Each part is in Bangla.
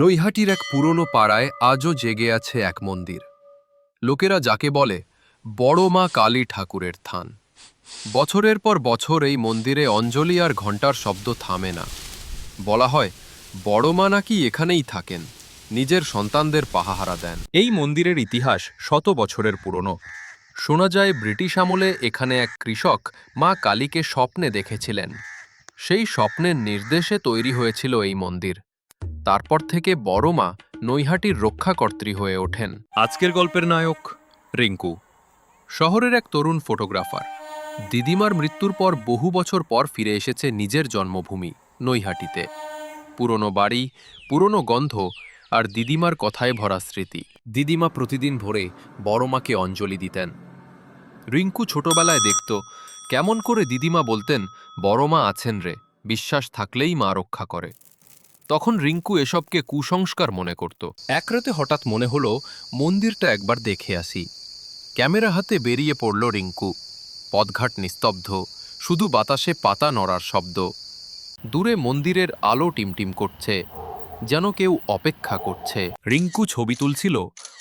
নৈহাটির এক পুরনো পাড়ায় আজও জেগে আছে এক মন্দির। লোকেরা যাকে বলে বড় মা কালী ঠাকুরের থান। বছরের পর বছর এই মন্দিরে অঞ্জলি আর ঘণ্টার শব্দ থামে না। বলা হয়, বড় মা নাকি এখানেই থাকেন, নিজের সন্তানদের পাহাহারা দেন। এই মন্দিরের ইতিহাস শত বছরের পুরনো। শোনা যায়, ব্রিটিশ আমলে এখানে এক কৃষক মা কালীকে স্বপ্নে দেখেছিলেন। সেই স্বপ্নের নির্দেশে তৈরি হয়েছিল এই মন্দির। তারপর থেকে বড় মা নৈহাটির রক্ষাকর্ত্রী হয়ে ওঠেন। আজকের গল্পের নায়ক রিঙ্কু। শহরের এক তরুণ ফটোগ্রাফার। দিদিমার মৃত্যুর পর বহু বছর পর ফিরে এসেছে নিজের জন্মভূমি, নৈহাটিতে। পুরনো বাড়ি, পুরনো গন্ধ আর দিদিমার কথায় ভরা স্মৃতি। দিদিমা প্রতিদিন ভোরে বড় মাকে অঞ্জলি দিতেন। রিঙ্কু ছোটবেলায় দেখত, কেমন করে দিদিমা বলতেন বড় মা আছেন রে, বিশ্বাস থাকলেই মা রক্ষা করে তখন রিঙ্কু এসবকে কুসংস্কার মনে করত। এক রাতে হঠাৎ মনে হলো, মন্দিরটা একবার দেখে আসি। ক্যামেরা হাতে বেরিয়ে পড়ল রিঙ্কু। পদঘাট নিস্তব্ধ, শুধু বাতাসে পাতা নড়ার শব্দ। দূরে মন্দিরের আলো টিমটিম করছে, যেন কেউ অপেক্ষা করছে। রিঙ্কু ছবি তুলছিল,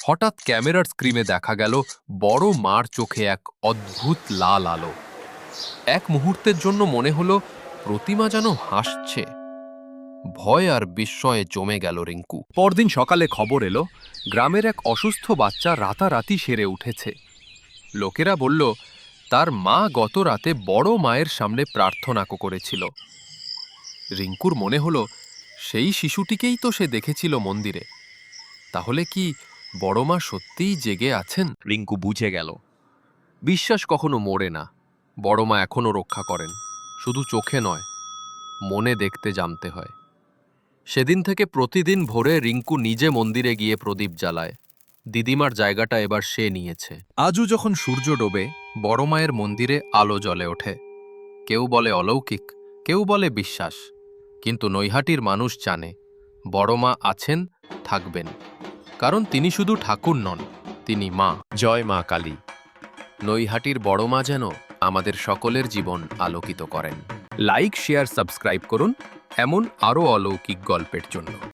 হঠাৎ ক্যামেরার স্ক্রিনে দেখা গেল বড় মার চোখে এক অদ্ভুত লাল আলো। এক মুহূর্তের জন্য মনে হলো, প্রতিমা যেন হাসছে। ভয় আর বিস্ময়ে জমে গেল রিঙ্কু। পরদিন সকালে খবর এলো গ্রামের এক অসুস্থ বাচ্চা রাতারাতি সেরে উঠেছে। লোকেরা বলল তার মা গত রাতে বড় মায়ের সামনে প্রার্থনা কো- করেছিল। রিঙ্কুর মনে হলো সেই শিশুটিকেই তো সে দেখেছিল মন্দিরে। তাহলে কি বড় মা সত্যিই জেগে আছেন? রিঙ্কু বুঝে গেল বিশ্বাস কখনো মরে না। বড় মা এখনও রক্ষা করেন। শুধু চোখে নয় মনে দেখতে জানতে হয়। সেদিন থেকে প্রতিদিন ভোরে রিঙ্কু নিজে মন্দিরে গিয়ে প্রদীপ জ্বালায়। দিদিমার জায়গাটা এবার সে নিয়েছে। আজও যখন সূর্য ডোবে বড় মায়ের মন্দিরে আলো জ্বলে ওঠে। কেউ বলে অলৌকিক কেউ বলে বিশ্বাস। কিন্তু নৈহাটির মানুষ জানে বড় মা আছেন থাকবেন। কারণ তিনি শুধু ঠাকুর নন তিনি মা। জয় মা কালী। নৈহাটির বড় মা যেন আমাদের সকলের জীবন আলোকিত করেন। লাইক শেয়ার সাবস্ক্রাইব করুন। এমন আরও অলৌকিক গল্পের জন্য।